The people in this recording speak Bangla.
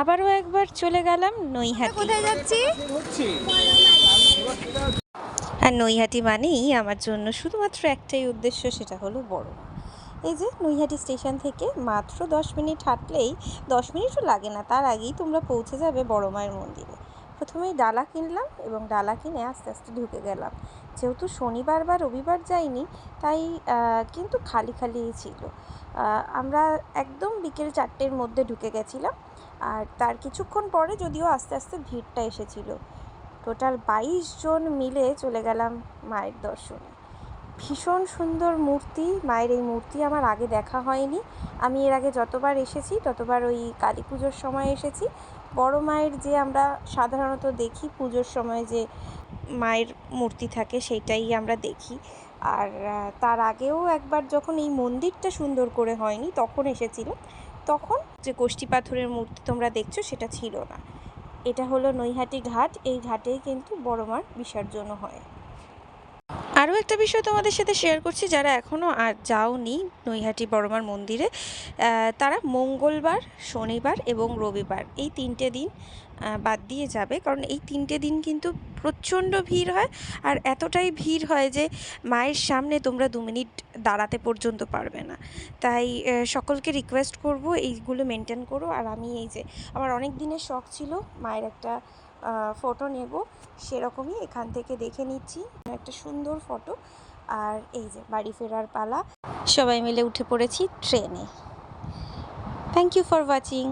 আবারও একবার চলে গেলাম নৈহাটি। কোথায় যাচ্ছি? আর নৈহাটি মানেই আমার জন্য শুধুমাত্র একটাই উদ্দেশ্য সেটা হলো বড়। এই যে নৈহাটি স্টেশন থেকে মাত্র দশ মিনিট হাঁটলেই দশ মিনিটও লাগে না তার আগেই তোমরা পৌঁছে যাবে বড় মায়ের মন্দিরে। প্রথমেই ডালা কিনলাম এবং ডালা কিনে আস্তে আস্তে ঢুকে গেলাম। যেহেতু শনিবার বা রবিবার যাইনি, তাই কিন্তু খালি খালিই ছিল। আমরা একদম বিকেল চারটের মধ্যে ঢুকে গেছিলাম আর তার কিছুক্ষণ পরে যদিও আস্তে আস্তে ভিড়টা এসেছিল। টোটাল বাইশ জন মিলে চলে গেলাম মায়ের দর্শনে। ভীষণ সুন্দর মূর্তি, মায়ের এই মূর্তি আমার আগে দেখা হয়নি। আমি এর আগে যতবার এসেছি, ততবার ওই কালী পুজোর সময় এসেছি। বড় মায়ের যে আমরা সাধারণত দেখি পুজোর সময় যে মায়ের মূর্তি থাকে সেটাই আমরা দেখি। আর তার আগেও একবার যখন এই মন্দিরটা সুন্দর করে হয়নি তখন এসেছিলাম তখন যে কোষ্ঠী পাথরের মূর্তি তোমরা দেখছ সেটা ছিল না। এটা হলো নৈহাটি ঘাট, এই ঘাটেই কিন্তু বড় মার বিসর্জন হয়। আরও একটা বিষয় তোমাদের সাথে শেয়ার করছি, যারা এখনও আর যাওনি নৈহাটি বড়মার মন্দিরে তারা মঙ্গলবার, শনিবার এবং রবিবার এই তিনটে দিন বাদ দিয়ে যাবে। কারণ এই তিনটে দিন কিন্তু প্রচণ্ড ভিড় হয় আর এতটাই ভিড় হয় যে মায়ের সামনে তোমরা দু মিনিট দাঁড়াতে পর্যন্ত পারবে না। তাই সকলকে রিকোয়েস্ট করব এইগুলো মেনটেন করো। আর আমি এই যে, আমার অনেক দিনের শখ ছিল, মায়ের একটা ফটো নেব। সেরকমই এখান থেকে দেখে নিচ্ছি। একটা সুন্দর ফটো আর এই যে, বাড়ি ফেরার পালা। সবাই মিলে উঠে পড়েছি ট্রেনে থ্যাংক ইউ ফর ওয়াচিং